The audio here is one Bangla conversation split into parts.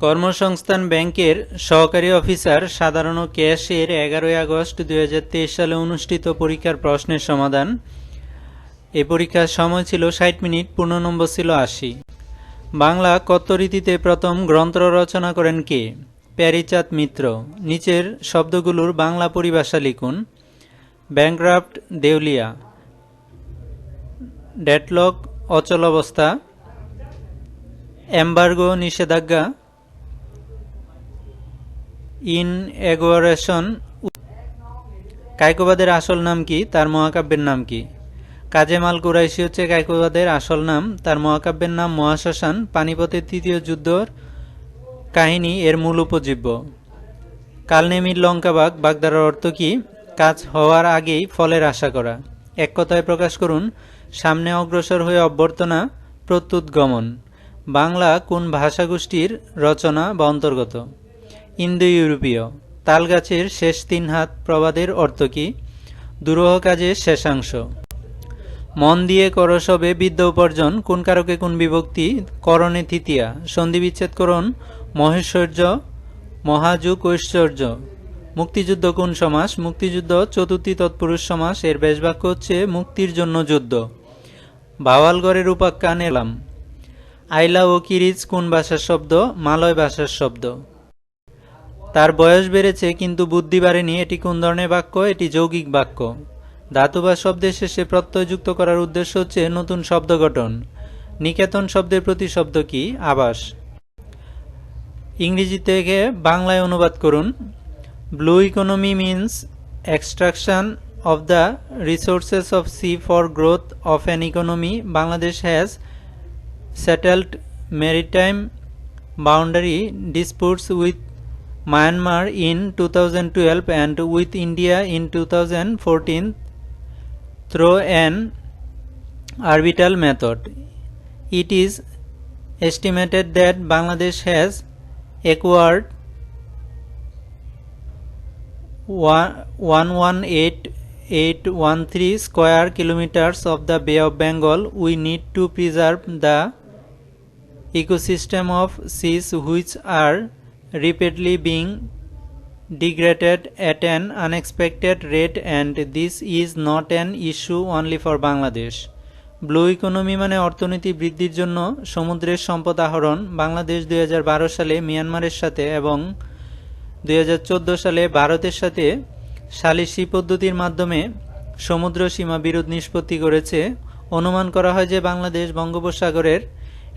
কর্মসংস্থান ব্যাংকের সহকারী অফিসার সাধারণ ক্যাশের এগারোই আগস্ট দু হাজার তেইশ সালে অনুষ্ঠিত পরীক্ষার প্রশ্নের সমাধান। এ পরীক্ষার সময় ছিল ষাট মিনিট, পূর্ণ নম্বর ছিল আশি। বাংলা কত রীতিতে প্রথম গ্রন্থ রচনা করেন কে? প্যারিচাঁদ মিত্র। নিচের শব্দগুলোর বাংলা পরিভাষা লিখুন। ব্যাংক্রাফট দেউলিয়া। ডেটলক অচল অবস্থা এম্বার্গো, নিষেধাজ্ঞা। ইন এগোরেশন কায়কোবাদের আসল নাম কি, তার মহাকাব্যের নাম কি? কাজেমাল কুরাইশি হচ্ছে কায়কোবাদের আসল নাম, তার মহাকাব্যের নাম মহাশ্মশান, পানিপথের তৃতীয় যুদ্ধর কাহিনী এর মূল উপজীব্য। কালনেমির লঙ্কাবাগ, বাগদারার অর্থ কি? কাজ হওয়ার আগেই ফলের আশা করা। এক কথায় প্রকাশ করুন, সামনে অগ্রসর হয়ে অভ্যর্থনা প্রত্যুৎ গমন বাংলা কোন ভাষাগোষ্ঠীর রচনা বা অন্তর্গত? ইন্দো ইউরোপীয় তালগাছের শেষ তিন হাত প্রবাদের অর্থ কি? দুরূহ কাজের শেষাংশ। মন দিয়ে করসবে বিদ্যা উপার্জন, কোন কারকে কোন বিভক্তি? করণে তৃতীয়া সন্ধি বিচ্ছেদকরণ মহেশ্বর্য, মহাযুগ ঐশ্বর্য। মুক্তিযুদ্ধ কোন সমাস? মুক্তিযুদ্ধ চতুর্থী তৎপুরুষ সমাস, এর বেশবাক্য হচ্ছে মুক্তির জন্য যুদ্ধ। বাওয়ালগড়ের উপাখ্যান এলাম। আইলা ও কিরিজ কোন ভাষার শব্দ? মালয় ভাষার শব্দ। তার বয়স বেড়েছে, কিন্তু বুদ্ধি বাড়েনি। এটি কোন ধরনের বাক্য? এটি যৌগিক বাক্য। ধাতু বা শব্দের শেষে প্রত্যয় যুক্ত করার উদ্দেশ্য হচ্ছে নতুন শব্দ গঠন। নিকেতন শব্দের প্রতিশব্দ কি? আবাস। ইংরেজি থেকে বাংলায় অনুবাদ করুন। Blue economy means extraction of the resources of sea for growth of an economy. Bangladesh has settled maritime boundary disputes with myanmar in 2012 and with india in 2014 through an arbitral method. It is estimated that bangladesh has acquired 11813 square kilometers of the Bay of Bengal, we need to preserve the ecosystem of seas which are rapidly being degraded at an unexpected rate and this is not an issue only for Bangladesh. Blue economy মানে অর্থনীতি বৃদ্ধির জন্য সমুদ্রের সম্পদ আহরণ বাংলাদেশ দুই হাজার বারো সালে মিয়ানমারের সাথে এবং দুই হাজার চোদ্দ সালে ভারতের সাথে সালিসি পদ্ধতির মাধ্যমে সমুদ্র সীমা বিরোধ নিষ্পত্তি করেছে অনুমান করা হয় যে বাংলাদেশ বঙ্গোপসাগরের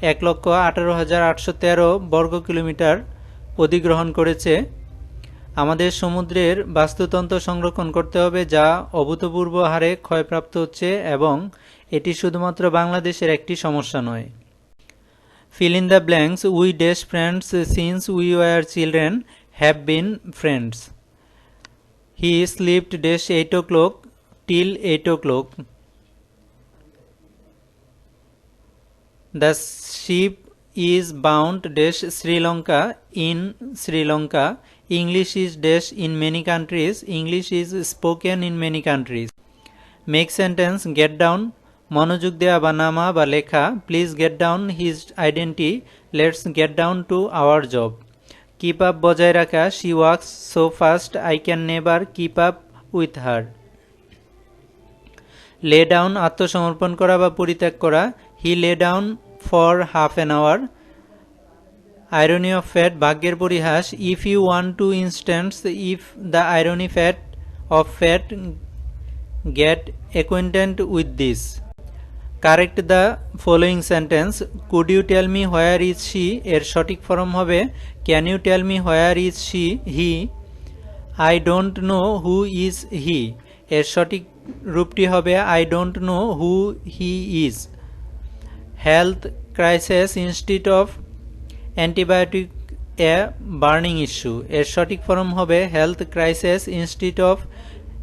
এক লক্ষ আঠারো হাজার আটশো তেরো বর্গ কিলোমিটার অধিগ্রহণ করেছে। আমাদের সমুদ্রের বাস্তুতন্ত্র সংরক্ষণ করতে হবে, যা অভূতপূর্ব হারে ক্ষয়প্রাপ্ত হচ্ছে এবং এটি শুধুমাত্র বাংলাদেশের একটি সমস্যা নয়। Fill in the blanks we dash friends since we were children have been friends he slept dash eight o'clock till eight o'clock the ship dash sri lanka in sri lanka, english is dash in many countries, english is spoken in many countries. Make sentence, get down মনোযোগ দেওয়া বা নামা বা লেখা please get down his identity let's get down to our job keep up বজায় রাখা she works so fast I can never keep up with her lay down আত্মসমর্পণ করা বা পরিত্যাগ করা he lay down for half an hour irony of fate ভাগ্যের পরিহাস if you want to instants if the irony fate of fate get acquainted with this correct the following sentence could you tell me where is she এর সঠিক ফর্ম হবে can you tell me where is she he I don't know who is he এর সঠিক রূপটি হবে I don't know who he is health crisis institute of antibiotic a burning issue এর সঠিক ফর্ম হবে health crisis institute of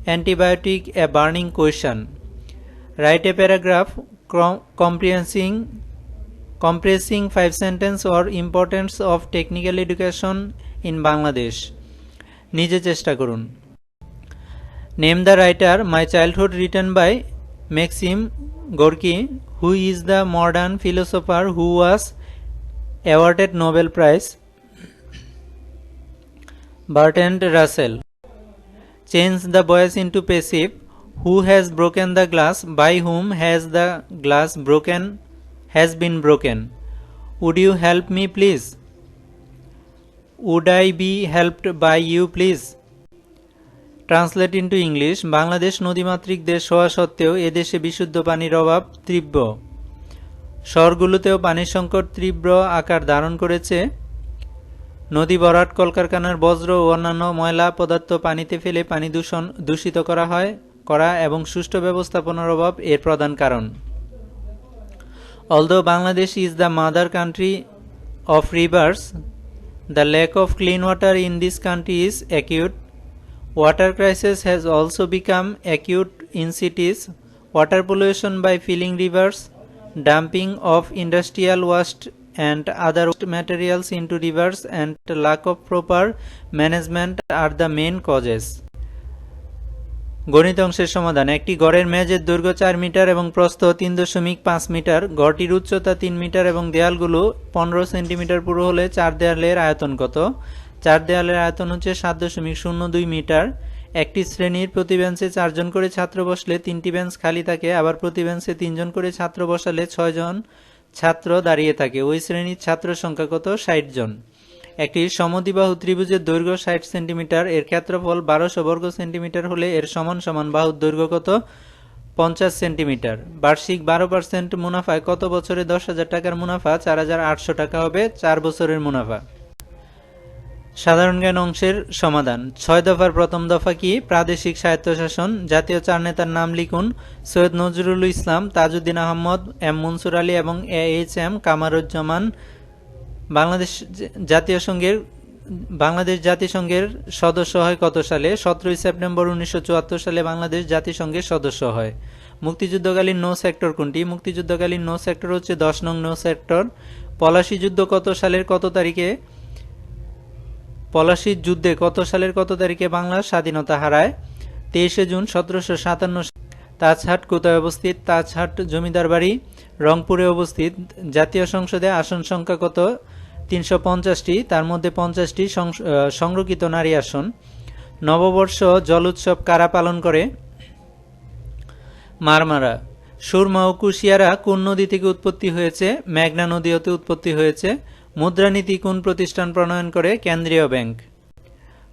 antibiotic a burning question a paragraph com- comprehending compressing five sentence or importance of technical education in bangladesh. নিজে চেষ্টা করুন। Name the writer my childhood return by Maxim Gorky who is the modern philosopher who was awarded Nobel Prize? Bertrand Russell. Change the voice into passive. Who has broken the glass? By whom has the glass broken? Has been broken. Would you help me, please? Would I be helped by you, please? Translate into English Bangladesh নদীমাতৃক দেশ হওয়া সত্ত্বেও এদেশে বিশুদ্ধ পানির অভাব তীব্র শহরগুলোতেও পানির সংকট তীব্র আকার ধারণ করেছে নদী ভরাট কলকারখানার বজ্র ও অন্যান্য ময়লা পদার্থ পানিতে ফেলে পানি দূষণ দূষিত করা হয়, করা এবং সুষ্ঠু ব্যবস্থাপনার অভাব এর প্রধান কারণ Although Bangladesh is the mother country of rivers the lack of clean water in this country is acute. Water crisis has also become acute in cities. Water pollution by filling rivers, dumping of industrial waste and other waste materials into rivers, and lack of proper management are the main causes. গণিত অংশের সমাধান একটি গড়ের মেজের দৈর্ঘ্য চার মিটার এবং প্রস্থ তিন দশমিক পাঁচ মিটার গড়টির উচ্চতা তিন মিটার এবং দেয়ালগুলো পনেরো সেন্টিমিটার পুরো হলে চার দেয়ালের আয়তন কত চার দেয়ালের আয়তন হচ্ছে সাত দশমিক শূন্য দুই মিটার। একটি শ্রেণির প্রতি বেঞ্চে চারজন করে ছাত্র বসলে তিনটি বেঞ্চ খালি থাকে, আবার প্রতি বেঞ্চে তিনজন করে ছাত্র বসালে ছয়জন ছাত্র দাঁড়িয়ে থাকে। ওই শ্রেণির ছাত্র সংখ্যা কত? ষাট জন। একটি সমদ্বিবাহু ত্রিভুজের দৈর্ঘ্য ষাট সেন্টিমিটার, এর ক্ষেত্রফল বারোশো বর্গ সেন্টিমিটার হলে এর সমান সমান বাহুর দৈর্ঘ্য কত? পঞ্চাশ সেন্টিমিটার। বার্ষিক বারো পার্সেন্ট মুনাফায় কত বছরে দশ হাজার টাকার মুনাফা? চার হাজার আটশো টাকা হবে চার বছরের মুনাফা। সাধারণ জ্ঞান অংশের সমাধান। ছয় দফার প্রথম দফা কি? প্রাদেশিক স্বায়ত্তশাসন। জাতীয় চার নেতার নাম লিখুন। সৈয়দ নজরুল ইসলাম, তাজউদ্দিন আহমদ, এম মনসুর আলী এবং A H M Kamaruzzaman. Bangladesh জাতীয় সংঘের, বাংলাদেশ জাতিসংঘের সদস্য হয় কত সালে? সতেরোই সেপ্টেম্বর উনিশশো চুয়াত্তর সালে বাংলাদেশ জাতিসংঘের সদস্য হয়। মুক্তিযুদ্ধকালীন নৌ সেক্টর কোনটি? মুক্তিযুদ্ধকালীন নৌ সেক্টর হচ্ছে দশ নং নৌ সেক্টর। পলাশি যুদ্ধ কত সালের কত তারিখে? পলাশির যুদ্ধে কত সালের কত তারিখে বাংলা স্বাধীনতা হারায়? তেইশে জুন সতেরোশো সাতান্ন তাজহাট, কোথায় অবস্থিত? তাজহাট জমিদার বাড়ি। রংপুরে অবস্থিত। জাতীয় সংসদে আসন সংখ্যা কত? তিনশো পঞ্চাশটি। তার মধ্যে পঞ্চাশটি সংরক্ষিত নারী আসন। নববর্ষ জল উৎসব কারা পালন করে? মারমারা। সুরমা ও কুশিয়ারা কোন নদী থেকে উৎপত্তি হয়েছে? মেঘনা নদী হতে উৎপত্তি হয়েছে। মুদ্রানীতি কোন প্রতিষ্ঠান প্রণয়ন করে? কেন্দ্রীয় ব্যাংক।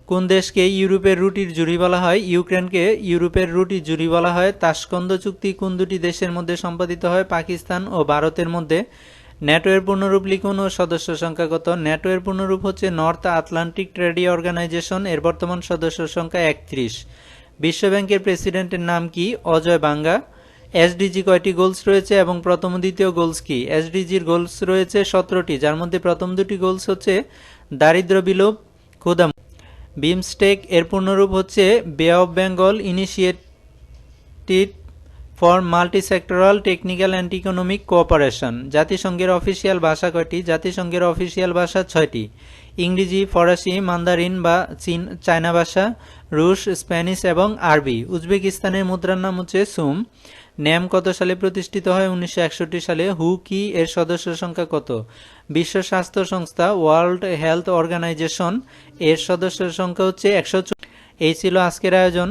কোন দেশকে ইউরোপের রুটির জুড়ি বলা হয়? ইউক্রেনকে ইউরোপের রুটি জুড়ি বলা হয়। তাসকন্দ চুক্তি কোন দুটি দেশের মধ্যে সম্পাদিত হয়? পাকিস্তান ও ভারতের মধ্যে। ন্যাটোয়ের পূর্ণরূপ লিখুন ও সদস্য সংখ্যা কত? ন্যাটোয়ের পূর্ণরূপ হচ্ছে নর্থ আটলান্টিক ট্রেডি অর্গানাইজেশন। এর বর্তমান সদস্য সংখ্যা একত্রিশ। বিশ্বব্যাংকের প্রেসিডেন্টের নাম কি? অজয় বাঙ্গা। এসডিজি কয়টি গোলস রয়েছে এবং প্রথম দ্বিতীয় গোলস কি? এসডিজির গোলস রয়েছে সতেরোটি, যার মধ্যে প্রথম দুটি গোলস হচ্ছে দারিদ্র বিলোপ ক্ষুদা বিমস্টেক, এর পূর্ণরূপ হচ্ছে bay of Bengal initiative for multi sectoral technical and economic cooperation জাতিসংঘের অফিসিয়াল ভাষা কয়টি? জাতিসংঘের অফিসিয়াল ভাষা ছয়টি। ইংরেজি, ফরাসি, মান্দারিন বা চীন, চায়না ভাষা, রুশ, স্প্যানিশ এবং আরবি। উজবেকিস্তানের মুদ্রার নাম হচ্ছে সুম। ন্যাম কত সালে প্রতিষ্ঠিত হয়? উনিশশো একষট্টি সালে। হু কি এর সদস্য সংখ্যা কত? বিশ্ব স্বাস্থ্য সংস্থা ওয়ার্ল্ড হেলথ অর্গানাইজেশন এর সদস্য সংখ্যা হচ্ছে একশো এই ছিল আজকের আয়োজন।